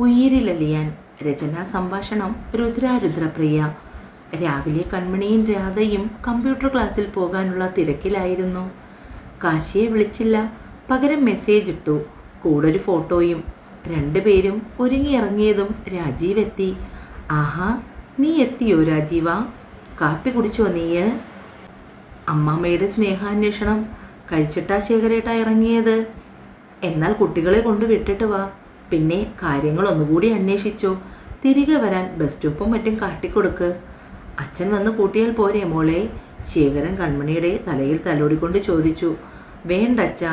ഉയിരിലലിയാൻ രചനാ സംഭാഷണം രുദ്രാരുദ്രപ്രിയ. രാവിലെ കൺമണിയും രാധയും കമ്പ്യൂട്ടർ ക്ലാസ്സിൽ പോകാനുള്ള തിരക്കിലായിരുന്നു. കാശിയെ വിളിച്ചില്ല. പകരം മെസ്സേജ് ഇട്ടു. കൂടൊരു ഫോട്ടോയും രണ്ടുപേരും ഒരുങ്ങിയിറങ്ങിയതും രാജീവ് എത്തി ആഹാ നീ എത്തിയോ രാജീവ? കാപ്പി കുടിച്ചോ നീയ് അമ്മാമ്മയുടെ സ്നേഹാന്വേഷണം. കഴിച്ചിട്ടാ ശേഖരേട്ടാ ഇറങ്ങിയത്. എന്നാൽ കുട്ടികളെ കൊണ്ട് വിട്ടിട്ട് വാ. പിന്നെ കാര്യങ്ങൾ ഒന്നുകൂടി അന്വേഷിച്ചോ. തിരികെ വരാൻ ബസ് സ്റ്റോപ്പും മറ്റും കാട്ടിക്കൊടുക്ക്. അച്ഛൻ വന്ന് കൂട്ടിയാൽ പോരെ മോളെ? ശേഖരൻ കൺമണിയുടെ തലയിൽ തലോടിക്കൊണ്ട് ചോദിച്ചു. വേണ്ടച്ച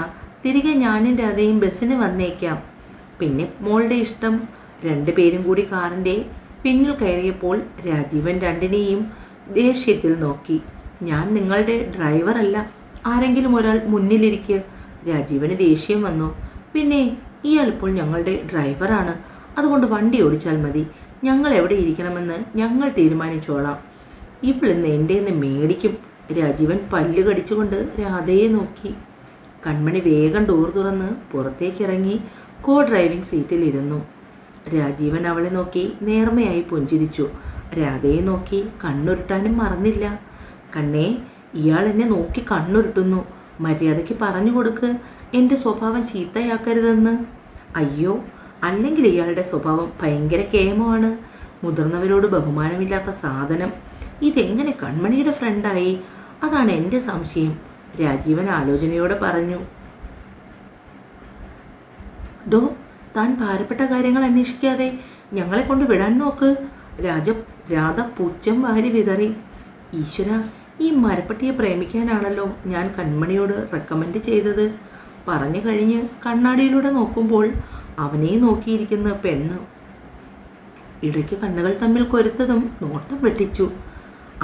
തിരികെ ഞാനും രാധയും ബസ്സിന് വന്നേക്കാം. പിന്നെ മോളുടെ ഇഷ്ടം രണ്ടു പേരും കൂടി കാറിന്റെ പിന്നിൽ കയറിയപ്പോൾ രാജീവൻ രണ്ടിനെയും ദേഷ്യത്തിൽ നോക്കി. ഞാൻ നിങ്ങളുടെ ഡ്രൈവറല്ല ആരെങ്കിലും ഒരാൾ മുന്നിലിരിക്കുക രാജീവന് ദേഷ്യം വന്നു. പിന്നെ ഇയാൾ ഇപ്പോൾ ഞങ്ങളുടെ ഡ്രൈവറാണ്. അതുകൊണ്ട് വണ്ടി ഓടിച്ചാൽ മതി. ഞങ്ങൾ എവിടെ ഇരിക്കണമെന്ന് ഞങ്ങൾ തീരുമാനിച്ചോളാം. ഇവളിന്ന് എന്റെ നിന്ന് മേടിക്കും. രാജീവൻ പല്ല് കടിച്ചുകൊണ്ട് രാധയെ നോക്കി. കൺമണി വേഗം ഡോർ തുറന്ന് പുറത്തേക്കിറങ്ങി കോ ഡ്രൈവിംഗ് സീറ്റിലിരുന്നു രാജീവൻ അവളെ നോക്കി നേർമയായി പുഞ്ചിരിച്ചു. രാധയെ നോക്കി കണ്ണുരുട്ടാനും മറന്നില്ല. കണ്ണേ ഇയാൾ എന്നെ നോക്കി കണ്ണുരുട്ടുന്നു. മര്യാദയ്ക്ക് പറഞ്ഞു കൊടുക്ക്. എന്റെ സ്വഭാവം ചീത്തയാക്കരുതെന്ന്. അയ്യോ അല്ലെങ്കിൽ ഇയാളുടെ സ്വഭാവം ഭയങ്കര കേമമാണ്. മുതിർന്നവരോട് ബഹുമാനമില്ലാത്ത സാധനം. ഇതെങ്ങനെ കൺമണിയുടെ ഫ്രണ്ടായി? അതാണ് എന്റെ സംശയം. രാജീവൻ ആലോചനയോടെ പറഞ്ഞു. ഡോ താൻ ഭാരപ്പെട്ട കാര്യങ്ങൾ അന്വേഷിക്കാതെ ഞങ്ങളെ കൊണ്ട് വിടാൻ നോക്ക്. രാജ രാധ പൂച്ചം വാരി വിതറി. ഈശ്വര ഈ മരപ്പട്ടിയെ പ്രേമിക്കാനാണല്ലോ ഞാൻ കൺമണിയോട് റെക്കമെൻഡ് ചെയ്തത്. പറഞ്ഞു കഴിഞ്ഞ് കണ്ണാടിയിലൂടെ നോക്കുമ്പോൾ അവനെ നോക്കിയിരിക്കുന്ന പെണ്ണ് ഇടയ്ക്ക് കണ്ണുകൾ തമ്മിൽ കൊരുത്തതും നോട്ടം വെട്ടിച്ചു.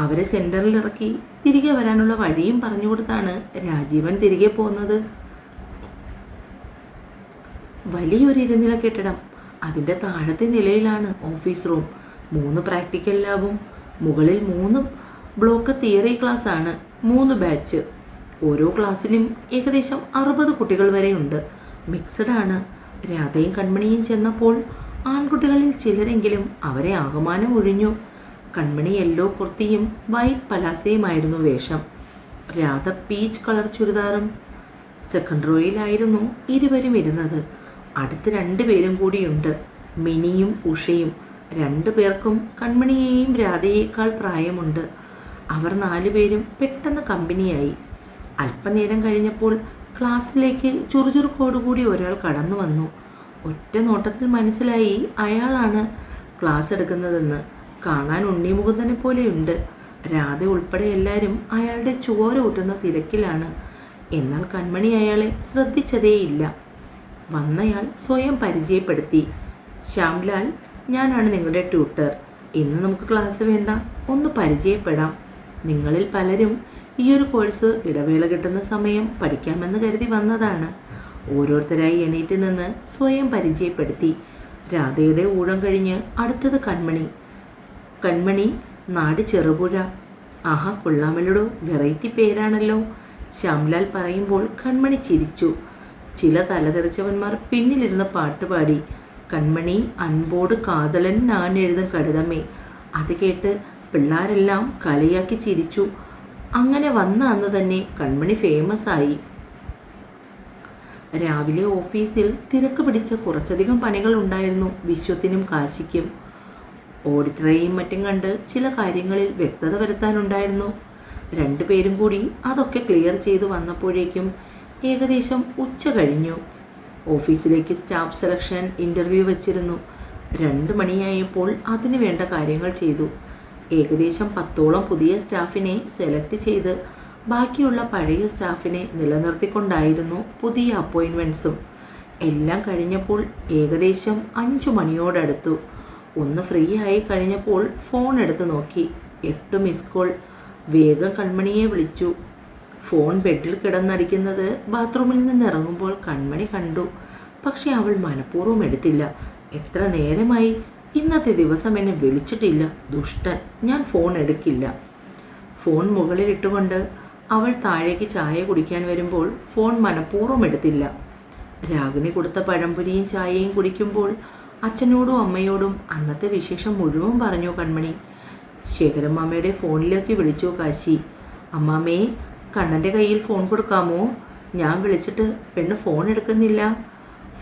അവരെ സെന്ററിൽ ഇറക്കി തിരികെ വരാനുള്ള വഴിയും പറഞ്ഞു കൊടുത്താണ് രാജീവൻ തിരികെ പോകുന്നത് വലിയൊരു ഇരുനില കെട്ടിടം. അതിന്റെ താഴത്തെ നിലയിലാണ് ഓഫീസ് റൂം. മൂന്ന് പ്രാക്ടിക്കൽ ലാബും മുകളിൽ മൂന്ന് ബ്ലോക്ക് തിയറി ക്ലാസ് ആണ് മൂന്ന് ബാച്ച്. ഓരോ ക്ലാസ്സിലും ഏകദേശം അറുപത് കുട്ടികൾ വരെയുണ്ട്. ആണ്. രാധയും കൺമണിയും ചെന്നപ്പോൾ ആൺകുട്ടികളിൽ ചിലരെങ്കിലും അവരെ ആകമാനം ഒഴിഞ്ഞു. കൺമണി യെല്ലോ കുർത്തിയും വൈറ്റ് പലാസയുമായിരുന്നു വേഷം. രാധ പീച്ച് കളർ ചുരിദാറും സെക്കൻഡ് റോയിലായിരുന്നു ഇരുവരും ഇരുന്നത്. അടുത്ത് രണ്ടുപേരും കൂടിയുണ്ട്. മിനിയും ഉഷയും. രണ്ടു പേർക്കും കൺമണിയെയും രാധയേക്കാൾ പ്രായമുണ്ട്. അവർ നാലുപേരും പെട്ടെന്ന് കമ്പനിയായി അല്പനേരം കഴിഞ്ഞപ്പോൾ ക്ലാസ്സിലേക്ക് ചുറുചുറുക്കോടുകൂടി ഒരാൾ കടന്നു വന്നു. ഒറ്റ നോട്ടത്തിൽ മനസ്സിലായി അയാളാണ് ക്ലാസ് എടുക്കുന്നതെന്ന്. കാണാൻ ഉണ്ണിമുകുന്ദനെ പോലെയുണ്ട്. രാധ ഉൾപ്പെടെ എല്ലാവരും അയാളുടെ ചോര ഊട്ടുന്ന തിരക്കിലാണ്. എന്നാൽ കൺമണി അയാളെ ശ്രദ്ധിച്ചതേയില്ല. വന്നയാൾ സ്വയം പരിചയപ്പെടുത്തി. ശ്യാംലാൽ ഞാനാണ് നിങ്ങളുടെ ട്യൂട്ടർ. ഇന്ന് നമുക്ക് ക്ലാസ് വേണ്ട. ഒന്ന് പരിചയപ്പെടാം. നിങ്ങളിൽ പലരും ഈ ഒരു കോഴ്സ് ഇടവേള കിട്ടുന്ന സമയം പഠിക്കാമെന്ന് കരുതി വന്നതാണ്. ഓരോരുത്തരായി എണീറ്റ് നിന്ന് സ്വയം പരിചയപ്പെടുത്തി രാധയുടെ ഊഴം കഴിഞ്ഞ് അടുത്തത് കൺമണി. കൺമണി നാട് ചെറുപുഴ. ആഹാ കൊള്ളാമല്ലടോ വെറൈറ്റി പേരാണല്ലോ. ശ്യാംലാൽ പറയുമ്പോൾ കൺമണി ചിരിച്ചു. ചില തലതെറിച്ചവന്മാർ പിന്നിലിരുന്ന് പാട്ടുപാടി കൺമണി അൻപോട് കാതലൻ ഞാൻ എഴുതും കടുതമേ. അത് കേട്ട് പിള്ളാരെല്ലാം കളിയാക്കി ചിരിച്ചു. അങ്ങനെ വന്ന അന്ന് തന്നെ കൺമണി ഫേമസ് ആയി. രാവിലെ ഓഫീസിൽ തിരക്ക് പിടിച്ച കുറച്ചധികം പണികൾ ഉണ്ടായിരുന്നു വിശ്വത്തിനും കാശിക്കും. ഓഡിറ്ററേയും മറ്റും കണ്ട് ചില കാര്യങ്ങളിൽ വ്യക്തത വരുത്താനുണ്ടായിരുന്നു രണ്ടുപേരും കൂടി അതൊക്കെ ക്ലിയർ ചെയ്തു വന്നപ്പോഴേക്കും ഏകദേശം ഉച്ച കഴിഞ്ഞു. ഓഫീസിലേക്ക് സ്റ്റാഫ് സെലക്ഷൻ ഇന്റർവ്യൂ വച്ചിരുന്നു. രണ്ട് മണിയായപ്പോൾ അതിന് വേണ്ട കാര്യങ്ങൾ ചെയ്തു. ഏകദേശം പത്തോളം പുതിയ സ്റ്റാഫിനെ സെലക്ട് ചെയ്ത് ബാക്കിയുള്ള പഴയ സ്റ്റാഫിനെ നിലനിർത്തിക്കൊണ്ടായിരുന്നു പുതിയ അപ്പോയിൻമെന്റ്സും എല്ലാം കഴിഞ്ഞപ്പോൾ ഏകദേശം അഞ്ചു മണിയോടടുത്തു. ഒന്ന് ഫ്രീ ആയി കഴിഞ്ഞപ്പോൾ ഫോൺ എടുത്ത് നോക്കി. എട്ട് മിസ് കോൾ. വേഗം കൺമണിയെ വിളിച്ചു. ഫോൺ ബെഡിൽ കിടന്നടിക്കുന്നത് ബാത്റൂമിൽ നിന്ന് ഇറങ്ങുമ്പോൾ കൺമണി കണ്ടു. പക്ഷെ അവൾ മനഃപൂർവം എടുത്തില്ല. എത്ര നേരമായി ഇന്നത്തെ ദിവസം എന്നെ വിളിച്ചിട്ടില്ല. ദുഷ്ടൻ. ഞാൻ ഫോൺ എടുക്കില്ല. ഫോൺ മുകളിലിട്ടുകൊണ്ട് അവൾ താഴേക്ക് ചായ കുടിക്കാൻ വരുമ്പോൾ ഫോൺ മനഃപൂർവം എടുത്തില്ല. രാഗിണി കൊടുത്ത പഴംപൊരിയും ചായയും കുടിക്കുമ്പോൾ അച്ഛനോടും അമ്മയോടും അന്നത്തെ വിശേഷം മുഴുവൻ പറഞ്ഞു കൺമണി ശേഖരമ്മാമ്മയുടെ ഫോണിലേക്ക് വിളിച്ചു കാശി. അമ്മാമ്മേ കണ്ണന്റെ കയ്യിൽ ഫോൺ കൊടുക്കാമോ? ഞാൻ വിളിച്ചിട്ട് പെണ്ണ് ഫോൺ എടുക്കുന്നില്ല.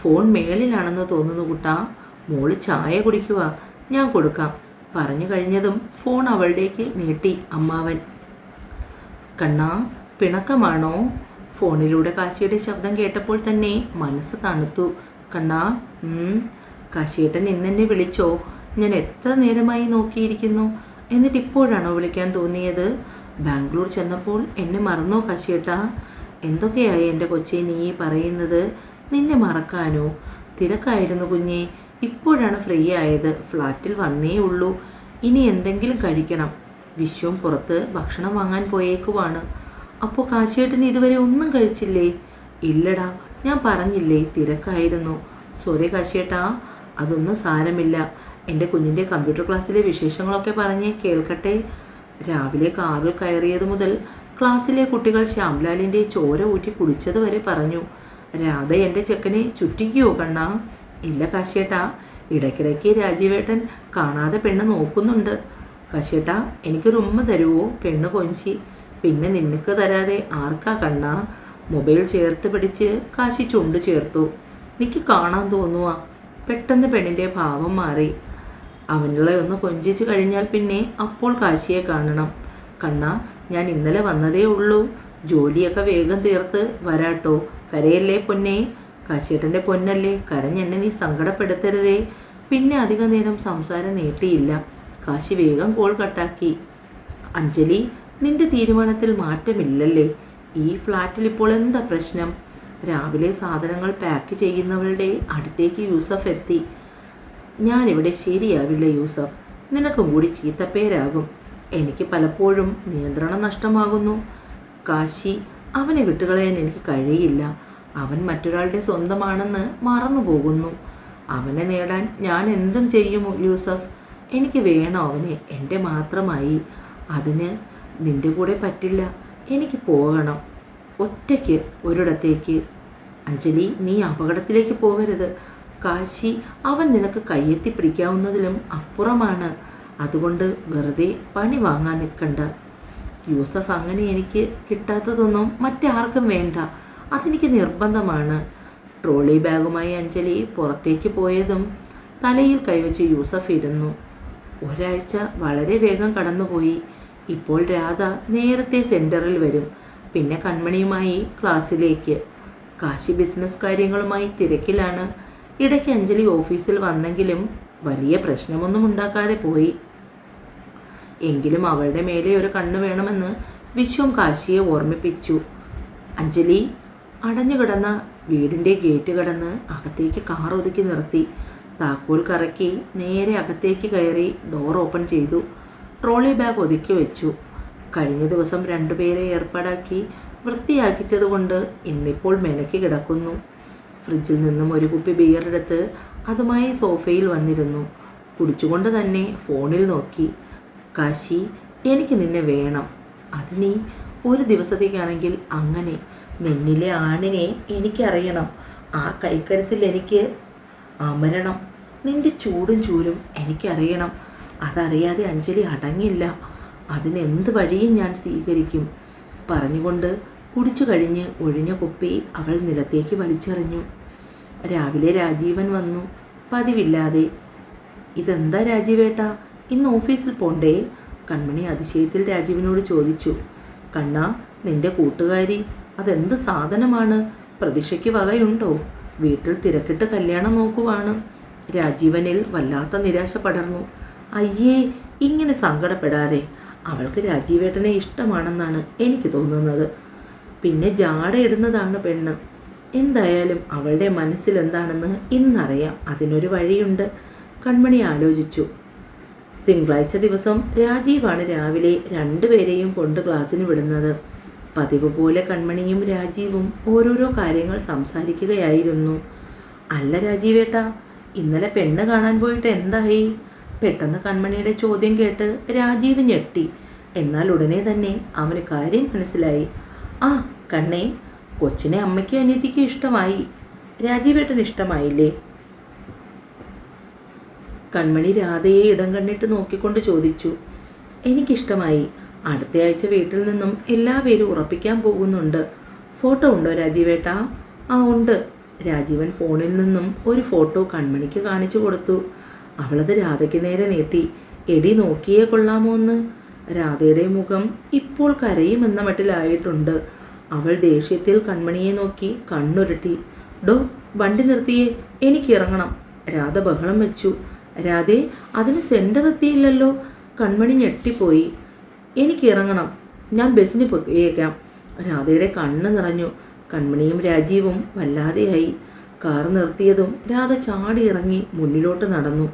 ഫോൺ മേളിലാണെന്ന് തോന്നുന്നു കുട്ടാ. മോൾ ചായ കുടിക്കുക ഞാൻ കൊടുക്കാം. പറഞ്ഞു കഴിഞ്ഞതും ഫോൺ അവളുടേക്ക് നീട്ടി അമ്മാവൻ. കണ്ണാ പിണക്കമാണോ? ഫോണിലൂടെ കാശിയുടെ ശബ്ദം കേട്ടപ്പോൾ തന്നെ മനസ്സ് തണുത്തു. കണ്ണാ കാശിയേട്ടൻ ഇന്നെന്നെ വിളിച്ചോ? ഞാൻ എത്ര നേരമായി നോക്കിയിരിക്കുന്നു. എന്നിട്ട് ഇപ്പോഴാണോ വിളിക്കാൻ തോന്നിയത്? ബാംഗ്ലൂർ ചെന്നപ്പോൾ എന്നെ മറന്നോ കാശിയേട്ടാ? എന്തൊക്കെയായി എന്റെ കൊച്ചി നീ പറയുന്നത്? നിന്നെ മറക്കാനോ? തിരക്കായിരുന്നു കുഞ്ഞെ. ഇപ്പോഴാണ് ഫ്രീ ആയത്. ഫ്ലാറ്റിൽ വന്നേ ഉള്ളൂ. ഇനി എന്തെങ്കിലും കഴിക്കണം. വിശ്വം പുറത്ത് ഭക്ഷണം വാങ്ങാൻ പോയേക്കുവാണ്. അപ്പോൾ കാശേട്ടന് ഇതുവരെ ഒന്നും കഴിച്ചില്ലേ? ഇല്ലടാ ഞാൻ പറഞ്ഞില്ലേ തിരക്കായിരുന്നു. സോറി കാശേട്ടാ അതൊന്നും സാരമില്ല. എന്റെ കുഞ്ഞിന്റെ കമ്പ്യൂട്ടർ ക്ലാസ്സിലെ വിശേഷങ്ങളൊക്കെ പറഞ്ഞ് കേൾക്കട്ടെ. രാവിലെ കാറിൽ കയറിയത് മുതൽ ക്ലാസ്സിലെ കുട്ടികൾ ശ്യാംലാലിന്റെ ചോര ഊറ്റി കുടിച്ചത് വരെ പറഞ്ഞു. രാധ എന്റെ ചെക്കനെ ചുറ്റിക്കോ കണ്ണാ. ഇല്ല കാശിയേട്ടാ. ഇടയ്ക്കിടയ്ക്ക് രാജീവേട്ടൻ കാണാതെ പെണ്ണ് നോക്കുന്നുണ്ട്. കാശിയേട്ടാ എനിക്കൊരു ഉമ്മ തരുവോ? പെണ്ണ് കൊഞ്ചി. പിന്നെ നിനക്ക് തരാതെ ആർക്കാ കണ്ണ? മൊബൈൽ ചേർത്ത് പിടിച്ച് കാശി ചുണ്ട് ചേർത്തു. എനിക്ക് കാണാൻ തോന്നുവാ. പെട്ടെന്ന് പെണ്ണിന്റെ ഭാവം മാറി. അവനുകളെ ഒന്ന് കൊഞ്ചിച്ച് കഴിഞ്ഞാൽ പിന്നെ അപ്പോൾ കാശിയെ കാണണം. കണ്ണ ഞാൻ ഇന്നലെ വന്നതേ ഉള്ളൂ. ജോലിയൊക്കെ വേഗം തീർത്ത് വരാട്ടോ. കരയല്ലേ പൊന്നെ? കാശിയേട്ടന്റെ പൊന്നല്ലേ? കരഞ്ഞെന്നെ നീ സങ്കടപ്പെടുത്തരുതേ. പിന്നെ അധിക നേരം സംസാരം നീട്ടിയില്ല. കാശി വേഗം കോൾ കട്ടാക്കി. അഞ്ജലി നിന്റെ തീരുമാനത്തിൽ മാറ്റമില്ലല്ലേ? ഈ ഫ്ലാറ്റിൽ ഇപ്പോൾ എന്താ പ്രശ്നം? രാവിലെ സാധനങ്ങൾ പാക്ക് ചെയ്യുന്നവളുടെ അടുത്തേക്ക് യൂസഫ് എത്തി. ഞാനിവിടെ ശരിയാവില്ല യൂസഫ്. നിനക്കും കൂടി ചീത്തപ്പേരാകും. എനിക്ക് പലപ്പോഴും നിയന്ത്രണം നഷ്ടമാകുന്നു. കാശി അവനെ വിട്ടുകളയാൻ എനിക്ക് കഴിയില്ല. അവൻ മറ്റൊരാളുടെ സ്വന്തമാണെന്ന് മറന്നു പോകുന്നു അവനെ നേടാൻ ഞാൻ എന്തും ചെയ്യും യൂസഫ്? എനിക്ക് വേണം അവനെ? എന്റെ മാത്രമായി. അതിന് നിന്റെ കൂടെ പറ്റില്ല. എനിക്ക് പോകണം. ഒറ്റയ്ക്ക് ഒരിടത്തേക്ക്. അഞ്ജലി നീ അപകടത്തിലേക്ക് പോകരുത്. കാശി അവൻ നിനക്ക് കയ്യെത്തി പിടിക്കാവുന്നതിലും അപ്പുറമാണ്. അതുകൊണ്ട് വെറുതെ പണി വാങ്ങാൻ നിൽക്കണ്ട. യൂസഫ് അങ്ങനെ എനിക്ക് കിട്ടാത്തതൊന്നും മറ്റാർക്കും വേണ്ട. അതെനിക്ക് നിർബന്ധമാണ്. ട്രോളി ബാഗുമായി അഞ്ജലി പുറത്തേക്ക് പോയതും തലയിൽ കൈവച്ച് യൂസഫ് ഇരുന്നു. ഒരാഴ്ച വളരെ വേഗം കടന്നുപോയി. ഇപ്പോൾ രാധ നേരത്തെ സെന്ററിൽ വരും. പിന്നെ കൺമണിയുമായി ക്ലാസ്സിലേക്ക്. കാശി ബിസിനസ് കാര്യങ്ങളുമായി തിരക്കിലാണ്. ഇടയ്ക്ക് അഞ്ജലി ഓഫീസിൽ വന്നെങ്കിലും വലിയ പ്രശ്നമൊന്നും ഉണ്ടാക്കാതെ പോയി. എങ്കിലും അവളുടെ മേലെ ഒരു കണ്ണ് വേണമെന്ന് വിശ്വം കാശിയെ ഓർമ്മിപ്പിച്ചു. അഞ്ജലി അടഞ്ഞുകിടന്ന വീടിന്റെ ഗേറ്റ് കടന്ന് അകത്തേക്ക് കാർ ഒതുക്കി നിർത്തി. താക്കോൽ കറക്കി നേരെ അകത്തേക്ക് കയറി ഡോർ ഓപ്പൺ ചെയ്തു. ട്രോളി ബാഗ് ഒതുക്കി വെച്ചു. കഴിഞ്ഞ ദിവസം രണ്ടുപേരെ ഏർപ്പാടാക്കി വൃത്തിയാക്കിച്ചതുകൊണ്ട് ഇന്നിപ്പോൾ മെനക്ക് കിടക്കുന്നു. ഫ്രിഡ്ജിൽ നിന്നും ഒരു കുപ്പി ബിയർ എടുത്ത് അതുമായി സോഫയിൽ വന്നിരുന്നു. കുടിച്ചുകൊണ്ട് തന്നെ ഫോണിൽ നോക്കി. കാശി എനിക്ക് നിന്നെ വേണം. അതിനീ ഒരു ദിവസത്തേക്കാണെങ്കിൽ അങ്ങനെ നിന്നിലെ ആണിനെ എനിക്കറിയണം. ആ കൈക്കരത്തിൽ എനിക്ക് അമരണം. നിന്റെ ചൂടും ചൂരും എനിക്കറിയണം. അതറിയാതെ അഞ്ജലി അടങ്ങില്ല. അതിനെന്ത് വഴിയും ഞാൻ സ്വീകരിക്കും? പറഞ്ഞുകൊണ്ട് കുടിച്ചു കഴിഞ്ഞ് ഒഴിഞ്ഞ കുപ്പി അവൾ നിലത്തേക്ക് വലിച്ചെറിഞ്ഞു. രാവിലെ രാജീവൻ വന്നു. പതിവില്ലാതെ ഇതെന്താ രാജീവേട്ട? ഇന്ന് ഓഫീസിൽ പോണ്ടേ? കൺമണി അതിശയത്തിൽ രാജീവിനോട് ചോദിച്ചു. കണ്ണാ നിന്റെ കൂട്ടുകാരി അതെന്ത് സാധനമാണ്? പ്രതീക്ഷയ്ക്ക് വകയുണ്ടോ? വീട്ടിൽ തിരക്കിട്ട് കല്യാണം നോക്കുവാണ്. രാജീവനിൽ വല്ലാത്ത നിരാശ പടർന്നു. അയ്യേ ഇങ്ങനെ സങ്കടപ്പെടാതെ. അവൾക്ക് രാജീവേട്ടനെ ഇഷ്ടമാണെന്നാണ് എനിക്ക് തോന്നുന്നത്. പിന്നെ ജാടയിടുന്നതാണ് പെണ്ണ്. എന്തായാലും അവളുടെ മനസ്സിലെന്താണെന്ന് ഇന്നറിയാം. അതിനൊരു വഴിയുണ്ട്. കൺമണി ആലോചിച്ചു. തിങ്കളാഴ്ച ദിവസം രാജീവാണ് രാവിലെ രണ്ടുപേരെയും കൊണ്ട് ക്ലാസ്സിന് വിടുന്നത്. പതിവ് പോലെ കൺമണിയും രാജീവും ഓരോരോ കാര്യങ്ങൾ സംസാരിക്കുകയായിരുന്നു. അല്ല രാജീവേട്ടാ ഇന്നലെ പെണ്ണ് കാണാൻ പോയിട്ട് എന്തായി? പെട്ടെന്ന് കൺമണിയുടെ ചോദ്യം കേട്ട് രാജീവ് ഞെട്ടി. എന്നാൽ ഉടനെ തന്നെ അവന് കാര്യം മനസ്സിലായി. ആ കണ്ണേ കൊച്ചിനെ അമ്മയ്ക്കും അനിയത്തിക്കും ഇഷ്ടമായി. രാജീവേട്ടന് ഇഷ്ടമായില്ലേ? കൺമണി രാധയെ ഇടം കണ്ണിട്ട് നോക്കിക്കൊണ്ട് ചോദിച്ചു. എനിക്കിഷ്ടമായി. അടുത്തയാഴ്ച വീട്ടിൽ നിന്നും എല്ലാവരും ഉറപ്പിക്കാൻ പോകുന്നുണ്ട്. ഫോട്ടോ ഉണ്ടോ രാജീവേട്ടാ? ആ ഉണ്ട്. രാജീവൻ ഫോണിൽ നിന്നും ഒരു ഫോട്ടോ കൺമണിക്ക് കാണിച്ചു കൊടുത്തു. അവളത് രാധയ്ക്ക് നേരെ നീട്ടി. എടി നോക്കിയേ കൊള്ളാമോ എന്ന്. രാധയുടെ മുഖം ഇപ്പോൾ കരയുമെന്ന മട്ടിലായിട്ടുണ്ട്. അവൾ ദേഷ്യത്തിൽ കൺമണിയെ നോക്കി കണ്ണുരുട്ടി. ഡോ വണ്ടി നിർത്തിയേ എനിക്ക് ഇറങ്ങണം രാധ ബഹളം വെച്ചു. രാധേ അതിന് സെന്റർ എത്തിയില്ലല്ലോ. കൺമണി ഞെട്ടിപ്പോയി. എനിക്ക് ഇറങ്ങണം ഞാൻ ബസ്സിന് പോയേക്കാം രാധയുടെ കണ്ണ് നിറഞ്ഞു. കൺമണിയും രാജീവും വല്ലാതെയായി. കാർ നിർത്തിയതും രാധ ചാടി ഇറങ്ങി മുന്നിലോട്ട് നടന്നു.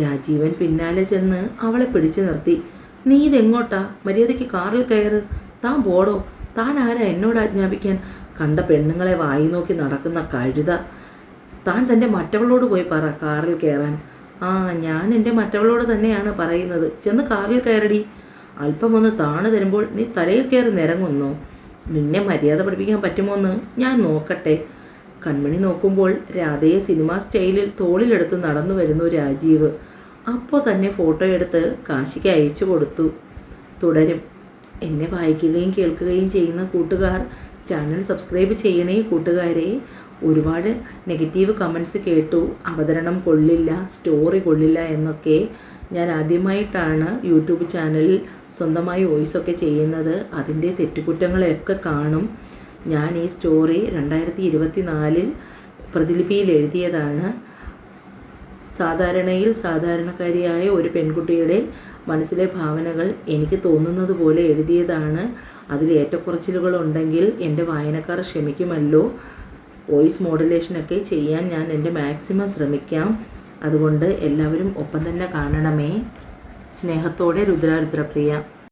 രാജീവൻ പിന്നാലെ ചെന്ന് അവളെ പിടിച്ചു നിർത്തി. നീ ഇതെങ്ങോട്ടാ? മര്യാദയ്ക്ക് കാറിൽ കയറ്. താൻ പോടോ. താൻ ആരാ എന്നോട് ആജ്ഞാപിക്കാൻ? കണ്ട പെണ്ണുങ്ങളെ വായി നോക്കി നടക്കുന്ന കഴുത. താൻ തന്റെ മറ്റവളോട് പോയി പറ കാറിൽ കയറാൻ. ആ ഞാൻ എന്റെ മറ്റവളോട് തന്നെയാണ് പറയുന്നത്. ചെന്ന് കാറിൽ കയറടി. അല്പം ഒന്ന് താണു തരുമ്പോൾ നീ തലയിൽ കയറി നിരങ്ങുന്നു. നിന്നെ മര്യാദ പഠിപ്പിക്കാൻ പറ്റുമോന്ന് ഞാൻ നോക്കട്ടെ. കൺമണി നോക്കുമ്പോൾ രാധയെ സിനിമാ സ്റ്റൈലിൽ തോളിലെടുത്ത് നടന്നു വരുന്നു രാജീവ്. അപ്പോൾ തന്നെ ഫോട്ടോ എടുത്ത് കാശിക്ക് അയച്ചു കൊടുത്തു. തുടരും. എന്നെ വായിക്കുകയും കേൾക്കുകയും ചെയ്യുന്ന കൂട്ടുകാർ ചാനൽ സബ്സ്ക്രൈബ് ചെയ്യണേ കൂട്ടുകാരെ. ഒരുപാട് നെഗറ്റീവ് കമൻസ് കേട്ടു. അവതരണം കൊള്ളില്ല സ്റ്റോറി കൊള്ളില്ല എന്നൊക്കെ ഞാൻ ആദ്യമായിട്ടാണ് യൂട്യൂബ് ചാനലിൽ സ്വന്തമായി വോയിസൊക്കെ ചെയ്യുന്നത് അതിന്റെ തെറ്റുകുറ്റങ്ങളെയൊക്കെ കാണും. ഞാൻ ഈ സ്റ്റോറി രണ്ടായിരത്തി ഇരുപത്തി നാലിൽ പ്രതിലിപിയിൽ എഴുതിയതാണ്. സാധാരണയിൽ സാധാരണക്കാരിയായ ഒരു പെൺകുട്ടിയുടെ മനസ്സിലെ ഭാവനകൾ എനിക്ക് തോന്നുന്നത് പോലെ എഴുതിയതാണ്. അതിൽ ഏറ്റക്കുറച്ചിലുകളുണ്ടെങ്കിൽ എന്റെ വായനക്കാർ ക്ഷമിക്കുമല്ലോ. വോയിസ് മോഡുലേഷനൊക്കെ ചെയ്യാൻ ഞാൻ എന്റെ മാക്സിമം ശ്രമിക്കാം. അതുകൊണ്ട് എല്ലാവരും ഒപ്പം തന്നെ കാണണമേ. സ്നേഹത്തോടെ രുദ്രാരുദ്രപ്രിയ.